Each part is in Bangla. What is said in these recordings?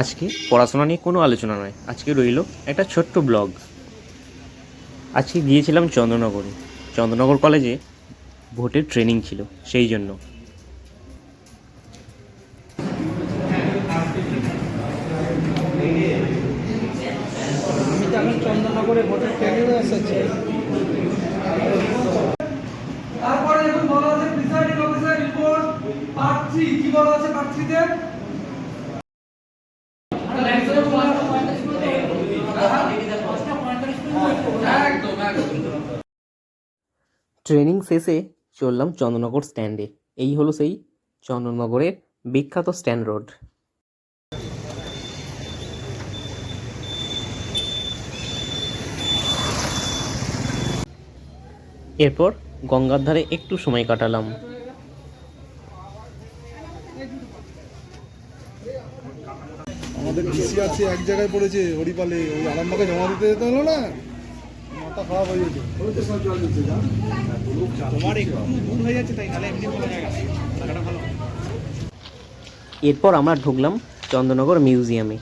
আজকে পড়াশোনা নিয়ে কোনো আলোচনা নয়। আজকে রইল একটা ছোট্ট ব্লগ। আজকে গিয়েছিলাম চন্দ্রনগরে। চন্দ্রনগর কলেজে ভোটের ট্রেনিং ছিল, সেই জন্য। এখন তারপরে দেখুন বলা আছে presiding officer report part three কি বলা আছে পার্ট ট্রেনিং শেষে চললাম চন্দ্রনগর স্ট্যান্ডে। এই হলো সেই চন্দ্রনগরের বিখ্যাত স্ট্যান্ড রোড। এরপর গঙ্গার ধারে একটু সময় কাটালাম। আমাদের এক জায়গায় পড়েছে, হরিপালে। ওই আরামবাগে জমা দিতে যেতে হলো না? খারাপ হয়ে এরপর আমরা ঢুকলাম চন্দ্রনগর মিউজিয়ামে।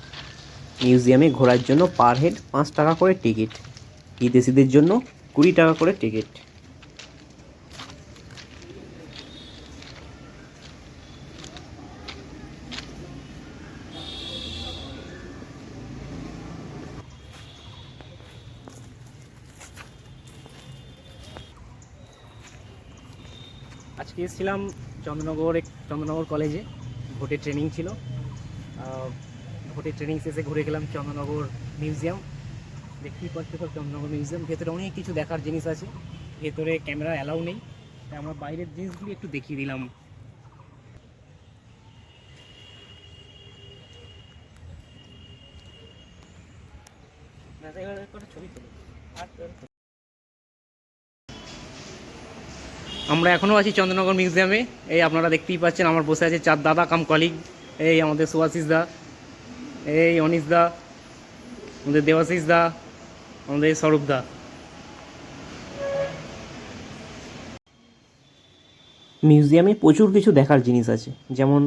মিউজিয়ামে ঘোরার জন্য পার হেড পাঁচ টাকা করে টিকিট। বিদেশিদের জন্য কুড়ি টাকা করে টিকিট। আজকে এসেছিলাম চন্দ্রনগর চন্দ্রনগর কলেজে ভোটের ট্রেনিং ছিল। ভোটের ট্রেনিং শেষে ঘুরে গেলাম চন্দ্রনগর মিউজিয়াম দেখতেই পাচ্ছ সব চন্দ্রনগর মিউজিয়াম ভেতরে অনেক কিছু দেখার জিনিস আছে। ভেতরে ক্যামেরা অ্যালাউ নেই। তাই আমরা বাইরের জিনিসগুলি একটু দেখিয়ে দিলাম। ছবি তুলো। আমরা এখনও আছি চন্দ্রনগর মিউজিয়ামে। এই আপনারা দেখতেই পাচ্ছেন, আমার বসে আছে চার দাদা, কাম কলিগ এই আমাদের সুভাশিস দা। এই অনিশ দা। আমাদের দেবাশিস দা। আমাদের স্বরূপ দা। মিউজিয়ামে প্রচুর কিছু দেখার জিনিস আছে, যেমন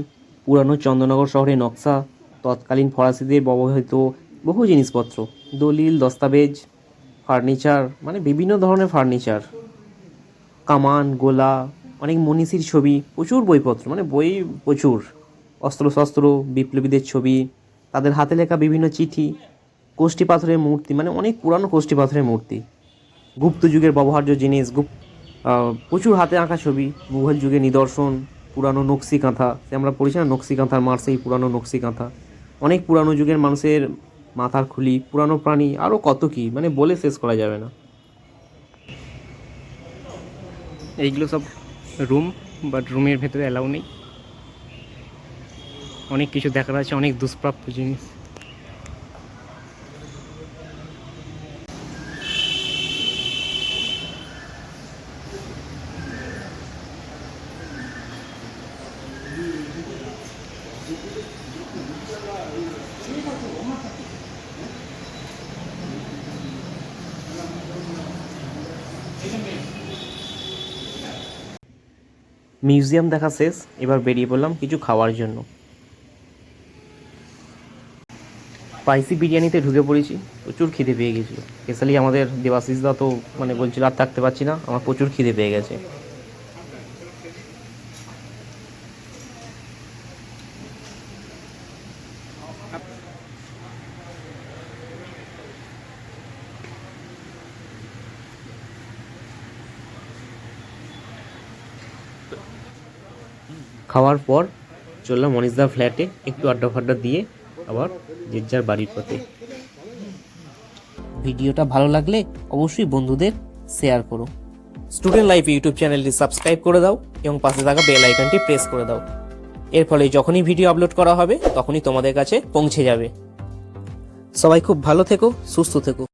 পুরানো চন্দ্রনগর শহরের নকশা, তৎকালীন ফরাসিদের ব্যবহৃত বহু জিনিসপত্র, দলিল, দস্তাবেজ, ফার্নিচার মানে বিভিন্ন ধরনের ফার্নিচার। কামান, গোলা, অনেক মনীষীর ছবি, প্রচুর বইপত্র মানে বই প্রচুর, অস্ত্রশস্ত্র, বিপ্লবীদের ছবি, তাদের হাতে লেখা বিভিন্ন চিঠি, কোষ্ঠী পাথরের মূর্তি মানে অনেক পুরানো কোষ্ঠী পাথরের মূর্তি। গুপ্ত যুগের ব্যবহার্য জিনিস, গুপ প্রচুর হাতে আঁকা ছবি মুঘল যুগের নিদর্শন, পুরানো নকশি কাঁথা, সে আমরা পড়েছি না, নকশি কাঁথার মার সেই পুরানো নকশি কাঁথা। অনেক পুরানো যুগের মানুষের মাথার খুলি, পুরানো প্রাণী আরও কত কী মানে বলে শেষ করা যাবে না। এইগুলো সব রুম বাট রুমের ভেতরে অ্যালাউ নেই। অনেক কিছু দেখার আছে, অনেক দুষ্প্রাপ্য জিনিস। মিউজিয়াম দেখা শেষ, এবার বেরিয়ে পড়লাম কিছু খাওয়ার জন্য। স্পাইসি বিরিয়ানিতে ঢুকে পড়েছি, প্রচুর খিদে পেয়ে গেছিল। স্পেশালি আমাদের দেবাশিস দা তো মানে বলছিল, আর থাকতে পারছি না। আমার প্রচুর খিদে পেয়ে গেছে। খাওয়ার পর চললাম মনীষদা ফ্ল্যাটে একটু আড্ডা ফাড্ডা দিয়ে আবার যে যার বাড়ির পথে। ভিডিওটা ভালো লাগলে অবশ্যই বন্ধুদের শেয়ার করো। স্টুডেন্ট লাইফ ইউটিউব চ্যানেলটি সাবস্ক্রাইব করে দাও এবং পাশে থাকা বেল আইকনটি প্রেস করে দাও। এর ফলে যখনই ভিডিও আপলোড করা হবে, তখনই তোমাদের কাছে পৌঁছে যাবে। সবাই খুব ভালো থেকো, সুস্থ থেকো।